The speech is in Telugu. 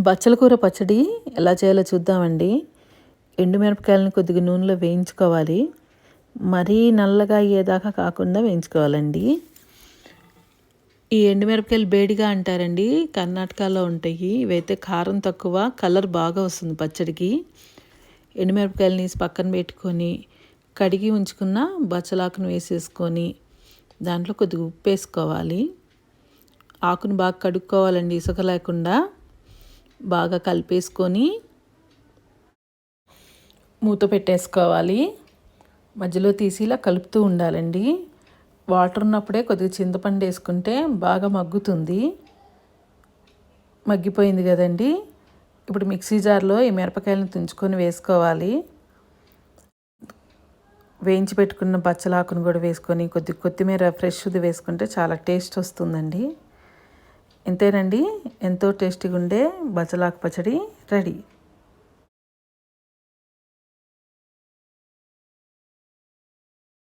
బచ్చల కూర పచ్చడి ఎలా చేయాలో చూద్దామండి. ఎండుమిరపకాయలను కొద్దిగా నూనెలో వేయించుకోవాలి. మరీ నల్లగా అయ్యేదాకా కాకుండా వేయించుకోవాలండి. ఈ ఎండుమిరపకాయలు బేడిగా అంటారండి కర్ణాటకలో ఉంటాయి. ఇవైతే కారం తక్కువ కలర్ బాగా వస్తుంది పచ్చడికి. ఎండుమిరపకాయలని పక్కన పెట్టుకొని కడిగి ఉంచుకున్న బచ్చలాకును వేసేసుకొని దాంట్లో కొద్దిగా ఉప్పు వేసుకోవాలి. ఆకును బాగా కడుక్కోవాలండి ఇసుక లేకుండా. బాగా కలిపేసుకొని మూత పెట్టేసుకోవాలి. మధ్యలో తీసి ఇలా కలుపుతూ ఉండాలండి. వాటర్ ఉన్నప్పుడే కొద్దిగా చింతపండు వేసుకుంటే బాగా మగ్గుతుంది. మగ్గిపోయింది కదండి. ఇప్పుడు మిక్సీ జార్లో ఈ మిరపకాయలను తుంచుకొని వేసుకోవాలి. వేయించి పెట్టుకున్న బచ్చలాకును కూడా వేసుకొని కొద్ది కొత్తిమీర ఫ్రెష్ది వేసుకుంటే చాలా టేస్ట్ వస్తుందండి. ఇంతేనండి. ఎంతో టేస్టీగా ఉండే బచ్చలాకు పచ్చడి రెడీ.